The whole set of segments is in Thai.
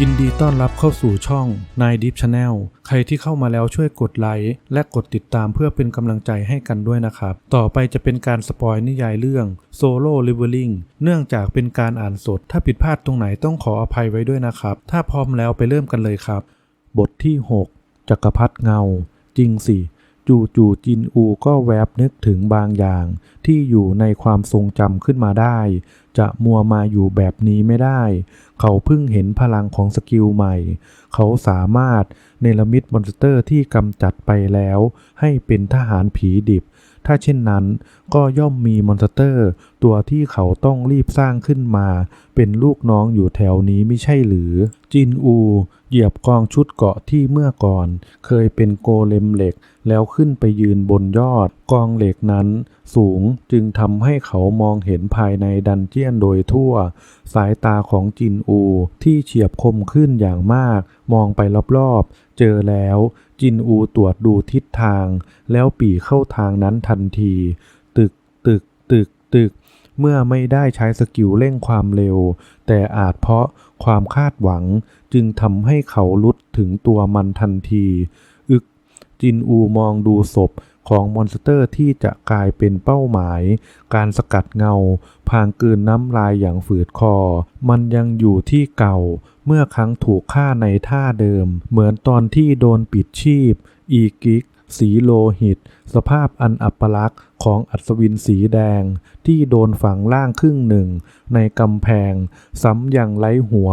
ยินดีต้อนรับเข้าสู่ช่องนายดิฟชาแนลใครที่เข้ามาแล้วช่วยกดไลค์และกดติดตามเพื่อเป็นกำลังใจให้กันด้วยนะครับ ต่อไปจะเป็นการสปอยนิยายเรื่องโซโล่ลิเวอริงเนื่องจากเป็นการอ่านสด ถ้าผิดพลาดตรงไหนต้องขออภัยไว้ด้วยนะครับ ถ้าพร้อมแล้วไปเริ่มกันเลยครับ บทที่ 6 จักรพรรดิเงา จริงสิจู่จู่จินอูก็แวบนึกถึงบางอย่าง ที่อยู่ในความทรงจำขึ้นมาได้ จะมัวมาอยู่แบบนี้ไม่ได้ เขาเพิ่งเห็นพลังของสกิลใหม่ เขาสามารถเนรมิตมอนสเตอร์ที่กำจัดไปแล้วให้เป็นทหารผีดิบ ถ้าเช่นนั้นก็ย่อมมีมอนสเตอร์ ตัวที่เขาต้องรีบสร้างขึ้นมา เป็นลูกน้องอยู่แถวนี้ไม่ใช่หรือ จินอู เหยียบกองชุดเกาะที่เมื่อก่อน เคยเป็นโกเลมเหล็ก แล้วขึ้นไปยืนบนยอด กองเหล็กนั้น สูงจึงทำให้เขามองเห็นภายในดันเจียนโดยทั่ว สายตาของจินอูที่เฉียบคมขึ้นอย่างมาก มองไปรอบๆ เจอแล้ว จินอูตรวจดูทิศทาง แล้วปี่เข้าทางนั้นทันที ตึกตึกตึกตึก เมื่อไม่ได้ใช้สกิลเร่งความเร็ว แต่อาจเพราะความคาดหวังจึงทำให้เขาลุดถึงตัวมันทันที อึกจินอูมองดูศพ ของมอนสเตอร์ที่จะกลายเป็นเป้าหมาย การสกัดเงา พางกลืนน้ำลายอย่างฝืดคอ มันยังอยู่ที่เก่า เมื่อครั้งถูกฆ่าในท่าเดิม เหมือนตอนที่โดนปิดชีพ อีกิกสีโลหิต สภาพอันอัปลักษณ์ของอัศวินสีแดง ที่โดนฝังล่างครึ่งหนึ่ง ในกำแพง ซ้ำยังไร้หัว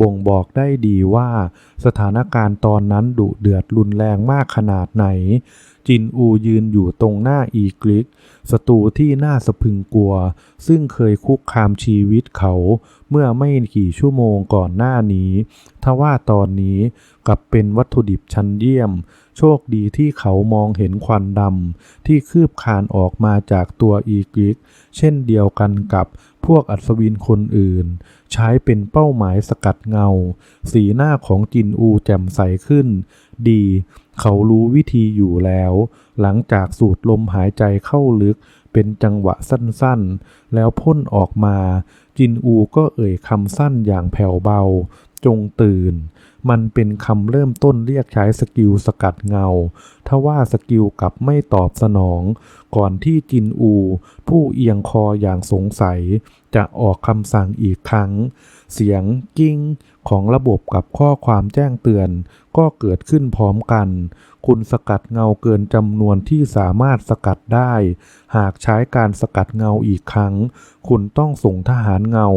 บ่งบอกได้ดีว่า สถานการณ์ตอนนั้นดุเดือดรุนแรงมากขนาดไหน จินอูยืนอยู่ตรงหน้าอีกลิกศัตรูที่น่าสะพึงกลัว ซึ่งเคยคุกคามชีวิตเขา เมื่อไม่กี่ชั่วโมงก่อนหน้านี้ ทว่าตอนนี้กลับเป็นวัตถุดิบชั้นเยี่ยม โชคดีที่เขามองเห็นควันดำที่คืบคานออกมาจากตัวอีกลิก เช่นเดียวกันกับพวกอัศวินคนอื่น ใช้เป็นเป้าหมายสกัดเงา สีหน้าของจินอูแจ่มใสขึ้น ดี เขารู้วิธีอยู่แล้ว หลังจากสูดลมหายใจเข้าลึก เป็นจังหวะสั้นๆ แล้วพ่นออกมา จินอูก็เอ่ยคำสั้นอย่างแผ่วเบา จงตื่น มันเป็นคำเริ่มต้นเรียกใช้สกิลสกัดเงาทว่าสกิลกลับไม่ตอบสนอง ก่อนที่จินอู ผู้เอียงคออย่างสงสัย จะออกคำสั่งอีกครั้ง เสียงกิ้ง ของระบบกับข้อความแจ้งเตือน ก็เกิดขึ้นพร้อมกัน คุณสกัดเงาเกินจำนวนที่สามารถสกัดได้ หากใช้การสกัดเงาอีกครั้ง คุณต้องส่งทหารเงา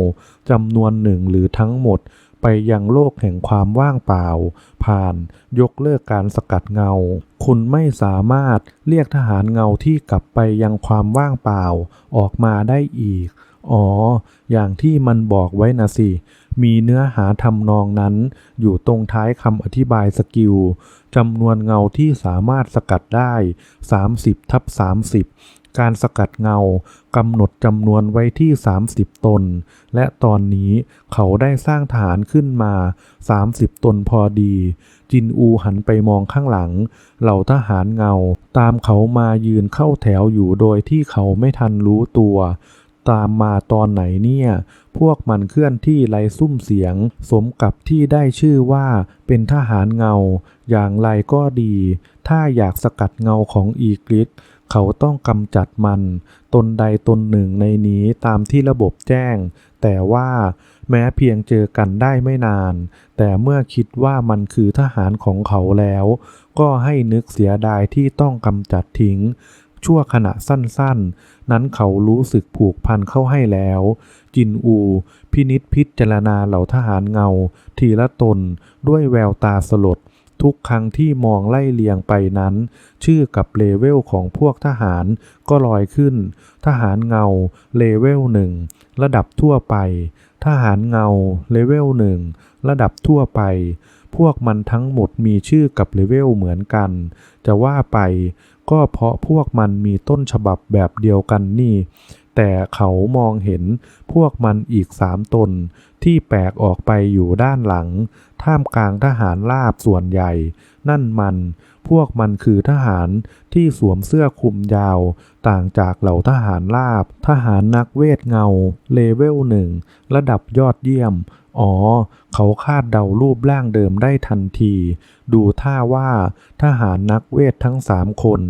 จำนวนหนึ่งหรือทั้งหมดไปยังโลกแห่งความว่างเปล่า ผ่านยกเลิกการสกัดเงา คุณไม่สามารถเรียกทหารเงาที่กลับไปยังความว่างเปล่าออกมาได้อีก อ๋อ อย่างที่มันบอกไว้นะสิ มีเนื้อหาทำนองนั้นอยู่ตรงท้ายคำอธิบายสกิลจำนวนเงาที่สามารถสกัดได้ 30ทับ30 การสกัดเงากำหนดจำนวนไว้ที่ 30 ตน และตอนนี้เขาได้สร้างฐานขึ้นมา 30 ตนพอดี จินอูหันไปมองข้างหลัง เหล่าทหารเงา ตามเขามายืนเข้าแถวอยู่โดยที่เขาไม่ทันรู้ตัว ตามมาตอนไหนเนี่ย พวกมันเคลื่อนที่ไรซุ้มเสียง สมกับที่ได้ชื่อว่าเป็นทหารเงา อย่างไรก็ดี ถ้าอยากสกัดเงาของอีกลิสเขาต้องกำจัดมัน ตนใดตนหนึ่งในนี้ตามที่ระบบแจ้ง แต่ว่าแม้เพียงเจอกันได้ไม่นาน แต่เมื่อคิดว่ามันคือทหารของเขาแล้ว ก็ให้นึกเสียดายที่ต้องกำจัดทิ้ง ชั่วขณะสั้นๆ นั้นเขารู้สึกผูกพันเข้าให้แล้ว จินอู พินิษพิจารณาเหล่าทหารเงา ทีละตนด้วยแววตาสลด ทุกครั้งที่มองไล่เลียงไปนั้น ชื่อกับเลเวลของพวกทหารก็ลอยขึ้น ทหารเงา เลเวลหนึ่งระดับทั่วไป ทหารเงา เลเวลหนึ่งระดับทั่วไปพวกมันทั้งหมดมีชื่อกับเลเวลเหมือนกัน จะว่าไป ก็เพราะพวกมันมีต้นฉบับแบบเดียวกันนี่ แต่เขามองเห็นพวกมันอีกสามตนที่แปลกออกไปอยู่ด้านหลัง ท่ามกลางทหารราบส่วนใหญ่ นั่นมัน พวกมันคือทหารที่สวมเสื้อคลุมยาว ต่างจากเหล่าทหารราบ ทหารนักเวทเงา เลเวลหนึ่ง ระดับยอดเยี่ยม อ๋อ เขาคาดเดารูปร่างเดิมได้ทันที ดูท่าว่าทหารนักเวททั้งสามคน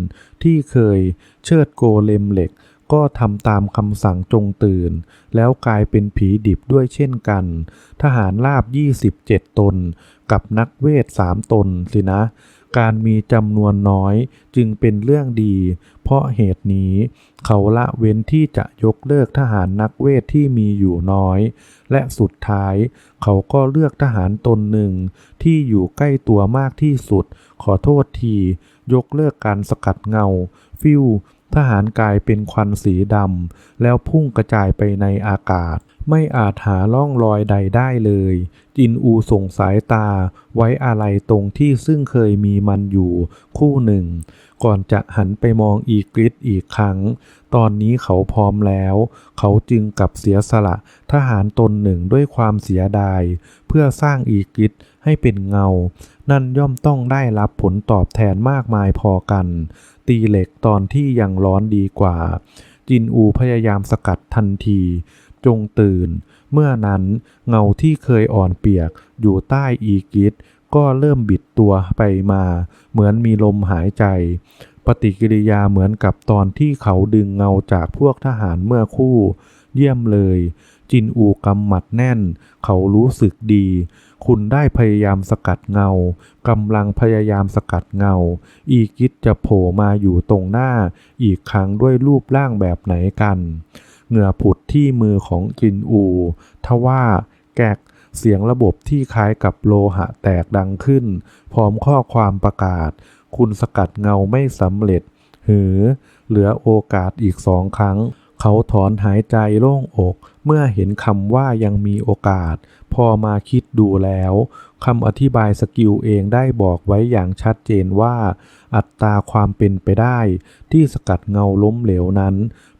ที่เคยเชิดโกเลมเหล็กก็ทำตามคำสั่งจงตื่น แล้วกลายเป็นผีดิบด้วยเช่นกัน ทหารราบ 27 ตน กับนักเวทสามตนสินะ การมีจำนวนน้อยจึงเป็นเรื่องดี เพราะเหตุนี้ เขาละเว้นที่จะยกเลิกทหารนักเวทที่มีอยู่น้อย และสุดท้าย เขาก็เลือกทหารตนหนึ่ง ที่อยู่ใกล้ตัวมากที่สุด ขอโทษที ยกเลิกการสกัดเงา ฟิว ทหารกลายเป็นควันสีดำแล้วพุ่งกระจายไปในอากาศ ไม่อาจหาล่องรอยใดได้เลย จินอูส่งสายตาไว้อะไรตรงที่ซึ่งเคยมีมันอยู่คู่หนึ่ง ก่อนจะหันไปมองอีกริดอีกครั้ง ตอนนี้เขาพร้อมแล้ว เขาจึงกลับเสียสละทหารตนหนึ่งด้วยความเสียดาย เพื่อสร้างอีกริดให้เป็นเงา นั่นย่อมต้องได้รับผลตอบแทนมากมายพอกัน ตีเหล็กตอนที่ยังร้อนดีกว่า จินอูพยายามสกัดทันที จงตื่น เมื่อนั้นเงาที่เคยอ่อนเปียกอยู่ใต้อีกิดก็เริ่มบิดตัวไปมา เหมือนมีลมหายใจ ปฏิกิริยาเหมือนกับตอนที่เขาดึงเงาจากพวกทหารเมื่อคู่ เยี่ยมเลย จินอูกำหมัดแน่น เขารู้สึกดี คุณได้พยายามสกัดเงากำลังพยายามสกัดเงา อีกิดจะโผล่มาอยู่ตรงหน้า อีกครั้งด้วยรูปร่างแบบไหนกัน เหงื่อผุดที่มือของจินอูทว่าแกกเสียงระบบที่คล้ายกับโลหะแตกดังขึ้น พร้อมข้อความประกาศ คุณสกัดเงาไม่สำเร็จ หือ เหลือโอกาสอีกสองครั้ง เขาถอนหายใจโล่งอก เมื่อเห็นคำว่ายังมีโอกาส พอมาคิดดูแล้วคำอธิบายสกิลเองได้บอกไว้อย่างชัดเจนว่า อัตราความเป็นไปได้ ที่สกัดเงาล้มเหลวนั้น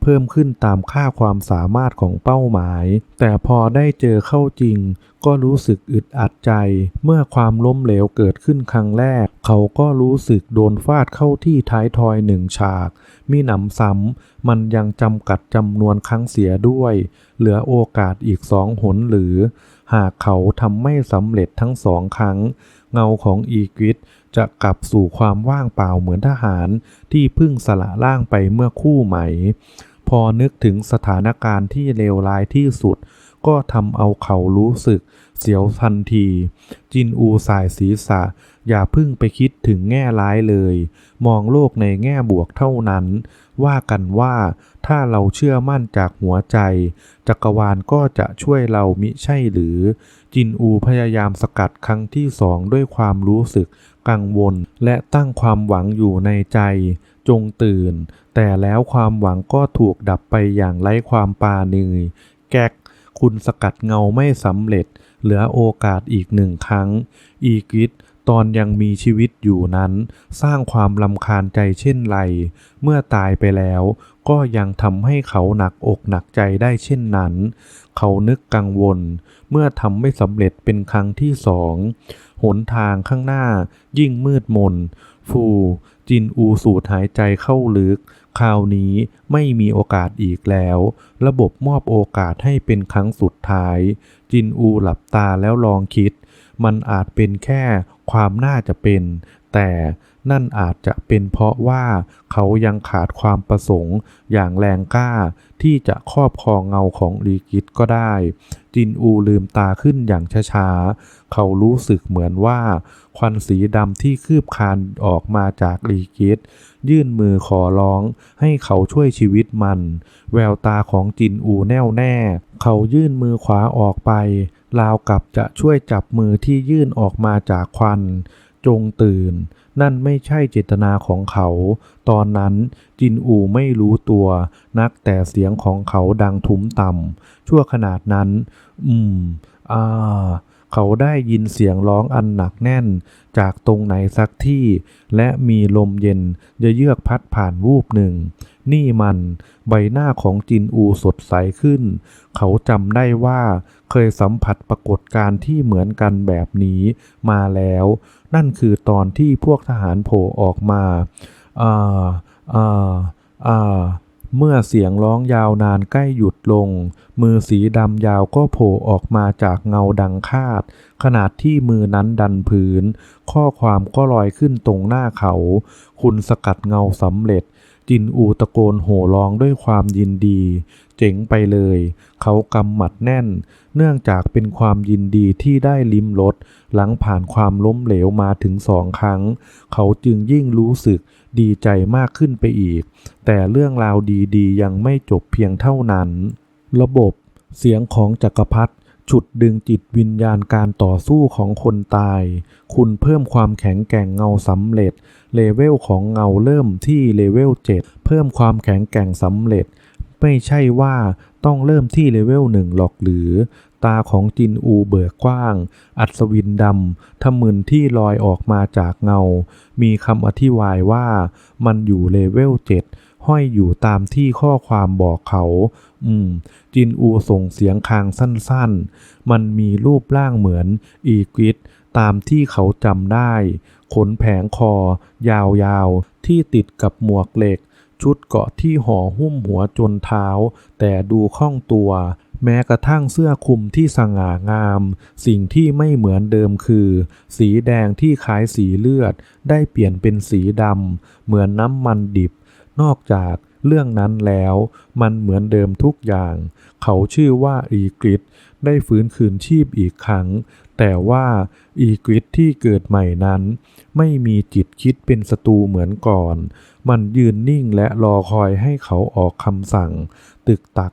เพิ่มขึ้นตามค่าความสามารถของเป้าหมาย แต่พอได้เจอเข้าจริง ก็รู้สึกอึดอัดใจ เมื่อความล้มเหลวเกิดขึ้นครั้งแรก เขาก็รู้สึกโดนฟาดเข้าที่ท้ายทอยหนึ่งฉาก มีหนำซ้ำมันยังจำกัดจำนวนครั้งเสียด้วย เหลือโอกาสอีกสองหนหรือ หากเขาทำไม่สำเร็จทั้งสองครั้ง เงาของอีกิดจะกลับสู่ความว่างเปล่าเหมือนทหารที่เพิ่งสละร่างไปเมื่อคู่ใหม่ พอนึกถึงสถานการณ์ที่เลวร้ายที่สุด ก็ทำเอาเขารู้สึกเสียวทันที จินอูสายศีรษะ อย่าพิ่งไปคิดถึงแง่ร้ายเลย มองโลกในแง่บวกเท่านั้น ว่ากันว่าถ้าเราเชื่อมั่นจากหัวใจ จักรวาลก็จะช่วยเรามิใช่หรือ จินอูพยายามสกัดครั้งที่สองด้วยความรู้สึกกังวล และตั้งความหวังอยู่ในใจ จงตื่น แต่แล้วความหวังก็ถูกดับไปอย่างไร้ความปราณีแก๊ก คุณสกัดเงาไม่สำเร็จ เหลือโอกาสอีกหนึ่งครั้ง อีกิดตอนยังมีชีวิตอยู่นั้น สร้างความลำคาญใจเช่นไร เมื่อตายไปแล้ว ก็ยังทำให้เขาหนักอกหนักใจได้เช่นนั้น เขานึกกังวล เมื่อทำไม่สำเร็จเป็นครั้งที่สอง หนทางข้างหน้ายิ่งมืดมน ฟู จินอูสูดหายใจเข้าลึก คราวนี้ไม่มีโอกาสอีกแล้ว ระบบมอบโอกาสให้เป็นครั้งสุดท้าย จินอูหลับตาแล้วลองคิด มันอาจเป็นแค่ความน่าจะเป็น แต่นั่นอาจจะเป็นเพราะว่าเขายังขาดความประสงค์อย่างแรงกล้าที่จะครอบครองเงาของลีกิตก็ได้ จินอูลืมตาขึ้นอย่างช้าๆ เขารู้สึกเหมือนว่า ควันสีดำที่คืบคานออกมาจากลีกิตยื่นมือขอร้องให้เขาช่วยชีวิตมัน แววตาของจินอูแน่วแน่ เขายื่นมือขวาออกไป ราวกับจะช่วยจับมือที่ยื่นออกมาจากควัน จงตื่น นั่นไม่ใช่เจตนาของเขา ตอนนั้นจินอูไม่รู้ตัว นักแต่เสียงของเขาดังทุ้มต่ำ ชั่วขนาดนั้น อืม อ่า เขาได้ยินเสียงร้องอันหนักแน่น จากตรงไหนสักที่ และมีลมเย็นเยือกพัดผ่านวูบหนึ่ง นี่มันใบหน้าของจินอูสดใสขึ้น เขาจำได้ว่าเคยสัมผัสปรากฏการณ์ที่เหมือนกันแบบนี้มาแล้ว นั่นคือตอนที่พวกทหารโผล่ออกมา อ่า อ่า อ่า เมื่อเสียงร้องยาวนานใกล้หยุดลง มือสีดำยาวก็โผล่ออกมาจากเงาดังคาด ขนาดที่มือนั้นดันพื้น ข้อความก็ลอยขึ้นตรงหน้าเขา คุณสกัดเงาสำเร็จ จินอูตะโกนโห่ร้องด้วยความยินดี เจ๋งไปเลย เขากำหมัดแน่น เนื่องจากเป็นความยินดีที่ได้ลิ้มรสหลังผ่านความล้มเหลวมาถึงสองครั้ง เขาจึงยิ่งรู้สึก ดีใจมากขึ้นไปอีก แต่เรื่องราวดีๆ ยังไม่จบเพียงเท่านั้น ระบบเสียงของจักรพรรดิฉุดดึงจิตวิญญาณการต่อสู้ของคนตาย คุณเพิ่มความแข็งแกร่งเงาสำเร็จ เลเวลของเงาเริ่มที่เลเวล 7 เพิ่มความแข็งแกร่งสำเร็จ ไม่ใช่ว่า ต้องเริ่มที่เลเวลหนึ่งหรอกหรือ ตาของจินอูเบิกกว้าง อัศวินดำทำมืนที่ลอยออกมาจากเงา มีคำอธิบายว่ามันอยู่เลเวล7ห้อยอยู่ตามที่ข้อความบอกเขา อืม จินอูส่งเสียงคางสั้นๆ มันมีรูปร่างเหมือน อีกิดตามที่เขาจำได้ ขนแผงคอยาวๆ ที่ติดกับหมวกเหล็ก ชุดเกาะที่ห่อหุ้มหัวจนเท้า แต่ดูคล่องตัว แม้กระทั่งเสื้อคลุมที่สง่างาม สิ่งที่ไม่เหมือนเดิมคือ สีแดงที่คล้ายสีเลือด ได้เปลี่ยนเป็นสีดำเหมือนน้ำมันดิบ นอกจากเรื่องนั้นแล้ว มันเหมือนเดิมทุกอย่าง เขาชื่อว่าอีกริดได้ฟื้นคืนชีพอีกครั้ง แต่ว่าอีกริดที่เกิดใหม่นั้น ไม่มีจิตคิดเป็นศัตรูเหมือนก่อน มันยืนนิ่งและรอคอยให้เขาออกคำสั่ง ตึกตัก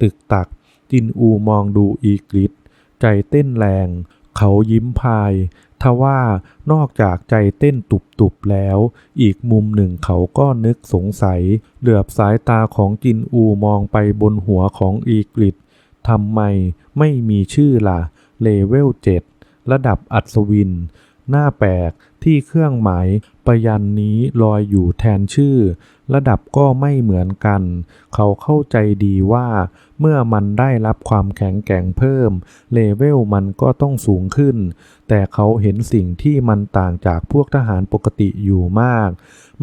ตึกตัก จินอูมองดูอีกริดใจเต้นแรง เขายิ้มพาย ทว่านอกจากใจเต้นตุบๆแล้ว อีกมุมหนึ่งเขาก็นึกสงสัย เหลือบสายตาของจินอูมองไปบนหัวของอีกริดทำไมไม่มีชื่อล่ะ เลเวล7ระดับอัศวิน น้าแปลกที่เครื่องหมายประยันนี้ลอยอยู่แทนชื่อ ระดับก็ไม่เหมือนกัน เขาเข้าใจดีว่า เมื่อมันได้รับความแข็งแกร่งเพิ่ม เลเวลมันก็ต้องสูงขึ้น แต่เขาเห็นสิ่งที่มันต่างจากพวกทหารปกติอยู่มาก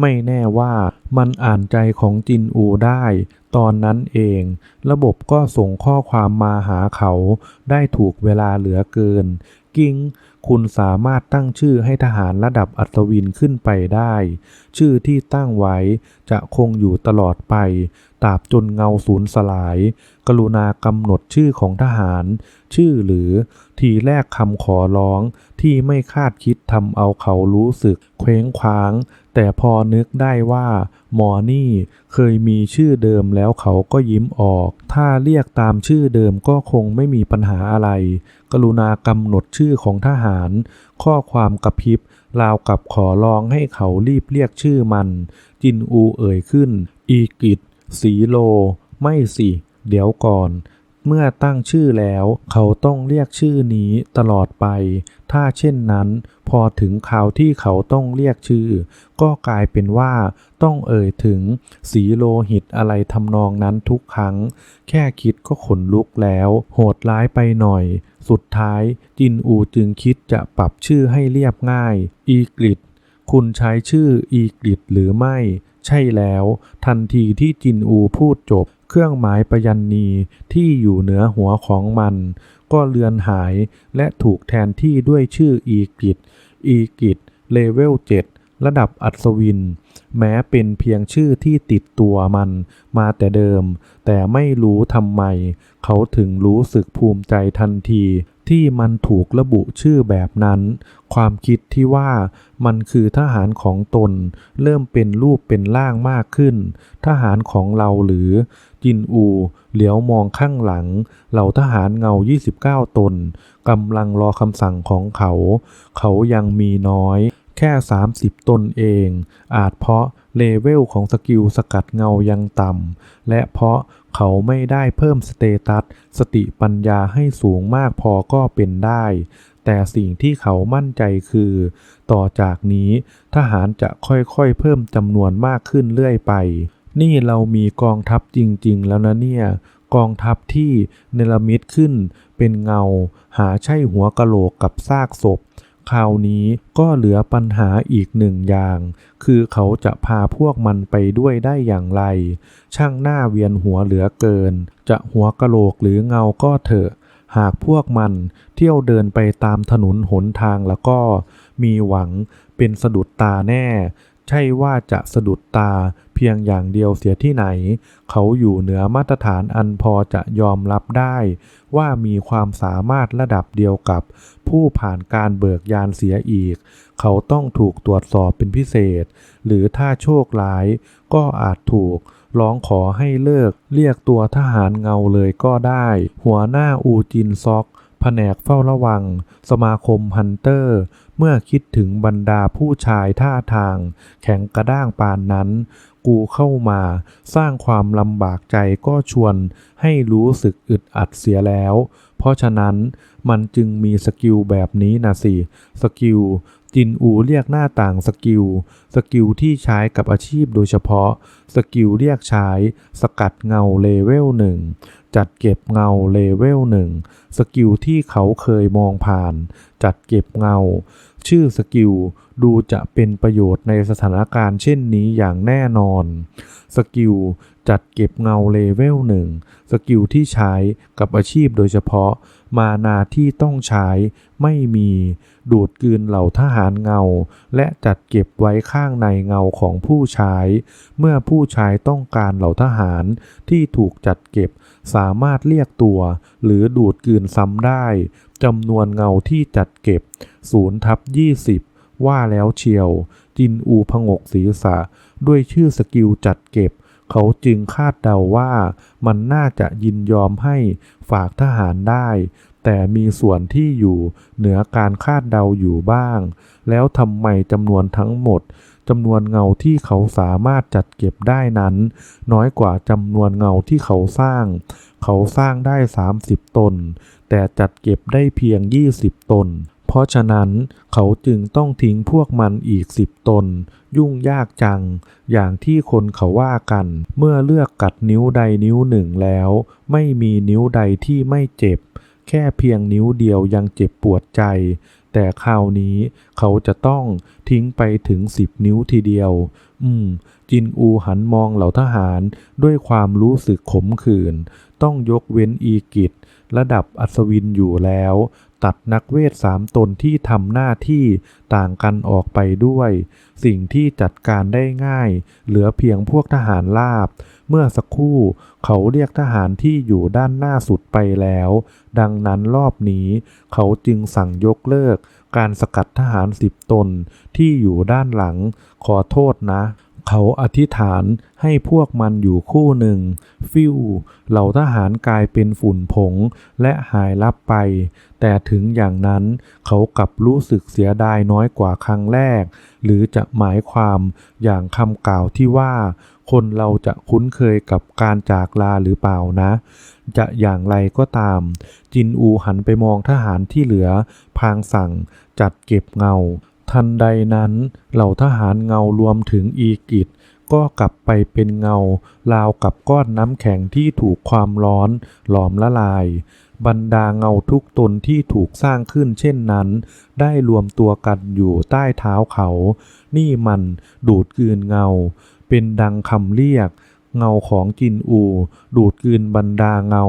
ไม่แน่ว่ามันอ่านใจของจินอูได้ ตอนนั้นเอง ระบบก็ส่งข้อความมาหาเขาได้ถูกเวลาเหลือเกิน กิ้ง คุณสามารถตั้งชื่อให้ทหารระดับอัศวินขึ้นไปได้ ชื่อที่ตั้งไว้จะคงอยู่ตลอดไป ตราบจนเงาสูญสลาย กรุณากำหนดชื่อของทหาร ชื่อหรือทีแรกคำขอร้องที่ไม่คาดคิดทำเอาเขารู้สึกเคว้งคว้าง แต่พอนึกได้ว่า หมอนี่เคยมีชื่อเดิมแล้วเขาก็ยิ้มออก ถ้าเรียกตามชื่อเดิมก็คงไม่มีปัญหาอะไร กรุณากำหนดชื่อของทหาร ข้อความกระพริบราวกับขอร้องให้เขารีบเรียกชื่อมัน จินอูเอ่ยขึ้น อีกิจสีโล ไม่สิ เดี๋ยวก่อน เมื่อตั้งชื่อแล้ว เขาต้องเรียกชื่อนี้ตลอดไป ถ้าเช่นนั้น พอถึงคราวที่เขาต้องเรียกชื่อ ก็กลายเป็นว่าต้องเอ่ยถึงสีโลหิตอะไรทำนองนั้นทุกครั้ง แค่คิดก็ขนลุกแล้ว โหดร้ายไปหน่อย สุดท้ายจินอูจึงคิดจะปรับชื่อให้เรียบง่าย อีกริดคุณใช้ชื่ออีกริดหรือไม่ใช่แล้ว ทันทีที่จินอูพูดจบ เครื่องหมายประยันนีที่อยู่เหนือหัวของมัน ก็เลือนหายและถูกแทนที่ด้วยชื่ออีกิตอีกิตเลเวล 7 ระดับอัศวิน แม้เป็นเพียงชื่อที่ติดตัวมันมาแต่เดิม แต่ไม่รู้ทำไม เขาถึงรู้สึกภูมิใจทันที ที่มันถูกระบุชื่อแบบนั้น ความคิดที่ว่ามันคือทหารของตน เริ่มเป็นรูปเป็นร่างมากขึ้น ทหารของเราหรือ จินอู เหลียวมองข้างหลัง เหล่าทหารเงา 29 ตนกำลังรอคำสั่งของเขา เขายังมีน้อย แค่ 30 ตนเอง อาจเพราะเลเวลของสกิลสกัดเงายังต่ำและเพราะ เขาไม่ได้เพิ่มสเตตัสสติปัญญาให้สูงมากพอก็เป็นได้ แต่สิ่งที่เขามั่นใจคือ ต่อจากนี้ทหารจะค่อยๆเพิ่มจำนวนมากขึ้นเรื่อยไป นี่เรามีกองทัพจริงๆ แล้วนะเนี่ย กองทัพที่เนรมิตขึ้นเป็นเงา หาใช่หัวกะโหลกกับซากศพ คราวนี้ก็เหลือปัญหาอีกหนึ่งอย่าง คือเขาจะพาพวกมันไปด้วยได้อย่างไร ช่างหน้าเวียนหัวเหลือเกิน จะหัวกะโหลกหรือเงาก็เถอะ หากพวกมันเที่ยวเดินไปตามถนนหนทางแล้วก็ มีหวังเป็นสะดุดตาแน่ ใช่ว่าจะสะดุดตา พียงอย่างเดียวเสียที่ไหน เขาอยู่เหนือมาตรฐานอันพอจะยอมรับได้ ว่ามีความสามารถระดับเดียวกับ ผู้ผ่านการเบิกยานเสียอีก เขาต้องถูกตรวจสอบเป็นพิเศษ หรือถ้าโชคร้าย ก็อาจถูกร้องขอให้เลิกเรียกตัวทหารเงาเลยก็ได้ หัวหน้าอูจินซอกแผนกเฝ้าระวัง สมาคมฮันเตอร์ เมื่อคิดถึงบรรดาผู้ชายท่าทาง แข็งกระด้างปานนั้น กูเข้ามา สร้างความลำบากใจก็ชวนให้รู้สึกอึดอัดเสียแล้ว เพราะฉะนั้นมันจึงมีสกิลแบบนี้นะสิ สกิลจินอูเรียกหน้าต่างสกิล สกิลที่ใช้กับอาชีพโดยเฉพาะ สกิลเรียกใช้ สกัดเงาเลเวลหนึ่งจัดเก็บเงาเลเวลหนึ่งสกิลที่เขาเคยมองผ่าน จัดเก็บเงา ชื่อสกิล ดูจะเป็นประโยชน์ในสถานการณ์เช่นนี้อย่างแน่นอน สกิลจัดเก็บเงาเลเวลหนึ่งสกิลที่ใช้กับอาชีพโดยเฉพาะ มานาที่ต้องใช้ไม่มี ดูดกืนเหล่าทหารเงา และจัดเก็บไว้ข้างในเงาของผู้ใช้ เมื่อผู้ใช้ต้องการเหล่าทหารที่ถูกจัดเก็บ สามารถเรียกตัว หรือดูดกืนซ้ำได้จำนวนเงาที่จัดเก็บ0ทับ20 ว่าแล้วเชียว จินอูพงกศีรษะ ด้วยชื่อสกิลจัดเก็บ เขาจึงคาดเดาว่ามันน่าจะยินยอมให้ฝากทหารได้ แต่มีส่วนที่อยู่เหนือการคาดเดาอยู่บ้าง แล้วทำไมจำนวนทั้งหมดจำนวนเงาที่เขาสามารถจัดเก็บได้นั้น น้อยกว่าจำนวนเงาที่เขาสร้าง เขาสร้างได้ 30 ตน แต่จัดเก็บได้เพียง 20 ตน เพราะฉะนั้นเขาจึงต้องทิ้งพวกมันอีก10ตน ยุ่งยากจัง อย่างที่คนเขาว่ากัน เมื่อเลือกกัดนิ้วใดนิ้วหนึ่งแล้ว ไม่มีนิ้วใดที่ไม่เจ็บ แค่เพียงนิ้วเดียวยังเจ็บปวดใจ แต่คราวนี้เขาจะต้องทิ้งไปถึงสิบนิ้วทีเดียว อืม จินอูหันมองเหล่าทหารด้วยความรู้สึกขมขื่น ต้องยกเว้นอีกิจระดับอัศวินอยู่แล้ว ตัดนักเวทสามตนที่ทำหน้าที่ต่างกันออกไปด้วย สิ่งที่จัดการได้ง่าย เหลือเพียงพวกทหารลาบ เมื่อสักครู่เขาเรียกทหารที่อยู่ด้านหน้าสุดไปแล้ว ดังนั้นรอบนี้ เขาจึงสั่งยกเลิก การสกัดทหารสิบตนที่อยู่ด้านหลัง ขอโทษนะ เขาอธิษฐานให้พวกมันอยู่คู่หนึ่ง ฟิวเหล่าทหารกลายเป็นฝุ่นผงและหายลับไป แต่ถึงอย่างนั้นเขากลับรู้สึกเสียดายน้อยกว่าครั้งแรก หรือจะหมายความอย่างคำกล่าวที่ว่า คนเราจะคุ้นเคยกับการจากลาหรือเปล่านะ จะอย่างไรก็ตาม จินอูหันไปมองทหารที่เหลือ พางสั่งจัดเก็บเงา ทันใดนั้นเหล่าทหารเงารวมถึงอีกิจก็กลับไปเป็นเงา ราวกับก้อนน้ำแข็งที่ถูกความร้อนหลอมละลาย บรรดาเงาทุกตนที่ถูกสร้างขึ้นเช่นนั้น ได้รวมตัวกันอยู่ใต้เท้าเขา นี่มันดูดกืนเงา เป็นดังคำเรียก เงาของจินอู ดูดกืนบรรดาเงา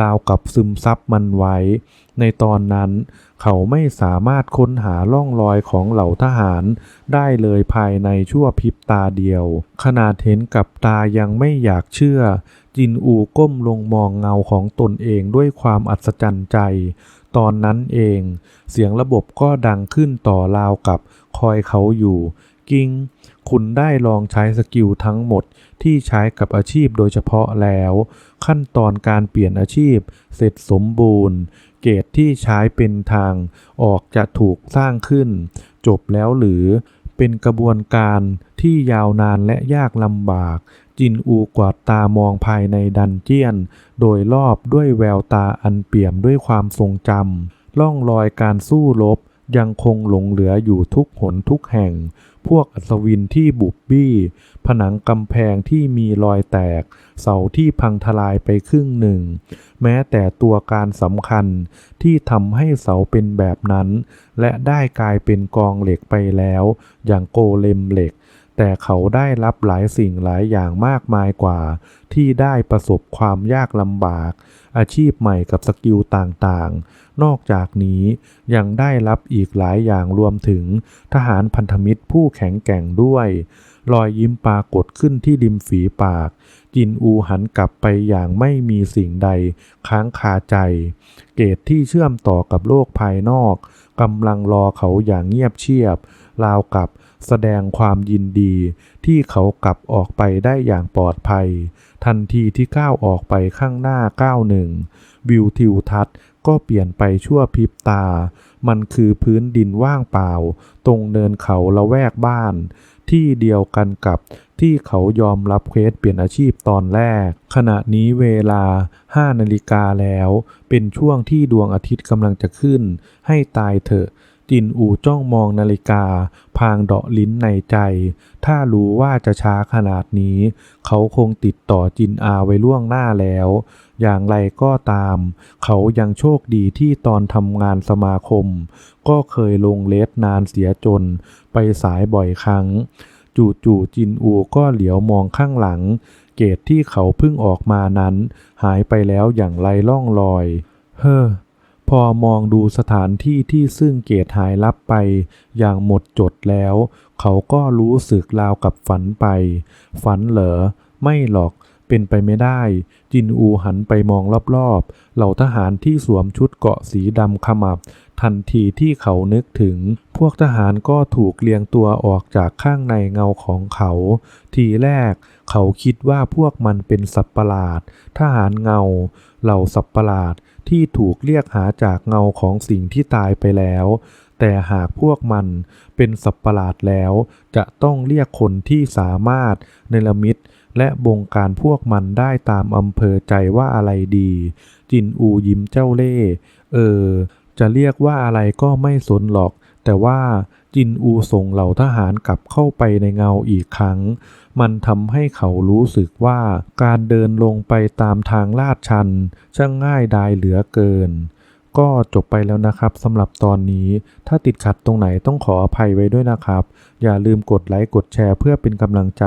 ราวกับซึมซับมันไว้ ในตอนนั้น เขาไม่สามารถค้นหาร่องรอยของเหล่าทหาร ได้เลยภายในชั่วพริบตาเดียว ขนาดเห็นกับตายังไม่อยากเชื่อ จินอูก้มลงมองเงาของตนเองด้วยความอัศจรรย์ใจ ตอนนั้นเอง เสียงระบบก็ดังขึ้นต่อราวกับคอยเขาอยู่ กิ้ง คุณได้ลองใช้สกิลทั้งหมดที่ใช้กับอาชีพโดยเฉพาะแล้ว ขั้นตอนการเปลี่ยนอาชีพ เสร็จสมบูรณ์ เกรดที่ใช้เป็นทาง ออกจะถูกสร้างขึ้น จบแล้วหรือเป็นกระบวนการที่ยาวนานและยากลำบาก จินอูกวาดตามองภายในดันเจียน โดยรอบด้วยแววตาอันเปี่ยมด้วยความทรงจำร่องรอยการสู้รบยังคงหลงเหลืออยู่ทุกหนทุกแห่ง พวกอัศวินที่บุบบี้ ผนังกำแพงที่มีรอยแตก เสาที่พังทลายไปครึ่งหนึ่ง แม้แต่ตัวการสำคัญที่ทำให้เสาเป็นแบบนั้น และได้กลายเป็นกองเหล็กไปแล้ว อย่างโกเลมเหล็ก แต่เขาได้รับหลายสิ่งหลายอย่างมากมายกว่า ที่ได้ประสบความยากลำบาก อาชีพใหม่กับสกิลต่างๆ นอกจากนี้ยังได้รับอีกหลายอย่างรวมถึงทหารพันธมิตรผู้แข็งแกร่งด้วย รอยยิ้มปรากฏขึ้นที่ริมฝีปาก จินอูหันกลับไปอย่างไม่มีสิ่งใดค้างคาใจ เกตที่เชื่อมต่อกับโลกภายนอกกำลังรอเขาอย่างเงียบเชียบ ราวกับแสดงความยินดีที่เขากลับออกไปได้อย่างปลอดภัย ทันทีที่ก้าวออกไปข้างหน้าก้าวหนึ่งวิวทิวทัศน์ก็เปลี่ยนไปชั่วพริบตา มันคือพื้นดินว่างเปล่า ตรงเนินเขาละแวกบ้าน ที่เดียวกันกับที่เขายอมรับเควสเปลี่ยนอาชีพตอนแรก ขณะนี้เวลา 5 นาฬิกาแล้ว เป็นช่วงที่ดวงอาทิตย์กำลังจะขึ้น ให้ตายเถอะ จินอูจ้องมองนาฬิกา พางเดาะลิ้นในใจ ถ้ารู้ว่าจะช้าขนาดนี้ เขาคงติดต่อจินอาไว้ล่วงหน้าแล้ว อย่างไรก็ตาม เขายังโชคดีที่ตอนทำงานสมาคม ก็เคยลงเลสนานเสียจน ไปสายบ่อยครั้ง จู่ๆจินอูก็เหลียวมองข้างหลัง เกตที่เขาเพิ่งออกมานั้น หายไปแล้วอย่างไรล่องลอย เฮ้อ พอมองดูสถานที่ที่ซึ่งเกตหายลับไป อย่างหมดจดแล้ว เขาก็รู้สึกราวกับฝันไป ฝันเหรอ ไม่หรอกเป็นไปไม่ได้ จินอูหันไปมองรอบๆ เหล่าทหารที่สวมชุดเกราะสีดำขมับ ทันทีที่เขานึกถึง พวกทหารก็ถูกเรียงตัวออกจากข้างในเงาของเขา ทีแรก เขาคิดว่าพวกมันเป็นสัตว์ประหลาด ทหารเงา เหล่าสัตว์ประหลาด ที่ถูกเรียกหาจากเงาของสิ่งที่ตายไปแล้ว แต่หากพวกมันเป็นสัปประหลาดแล้ว จะต้องเรียกคนที่สามารถเนรมิตและบงการพวกมันได้ตามอำเภอใจว่าอะไรดี จินอูยิ้มเจ้าเล่ เออ จะเรียกว่าอะไรก็ไม่สนหรอก แต่ว่าจินอูส่งเหล่าทหารกลับเข้าไปในเงาอีกครั้ง มันทำให้เขารู้สึกว่าการเดินลงไปตามทางลาดชันช่างง่ายดายเหลือเกิน ก็จบไปแล้วนะครับสำหรับตอนนี้ ถ้าติดขัดตรงไหนต้องขออภัยไว้ด้วยนะครับ อย่าลืมกดไลค์กดแชร์เพื่อเป็นกำลังใจ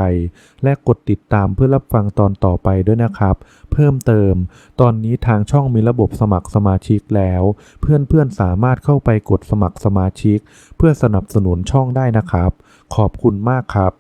และกดติดตามเพื่อรับฟังตอนต่อไปด้วยนะครับ เพิ่มเติม ตอนนี้ทางช่องมีระบบสมัครสมาชิกแล้ว เพื่อนๆสามารถเข้าไปกดสมัครสมาชิก เพื่อสนับสนุนช่องได้นะครับ ขอบคุณมากครับ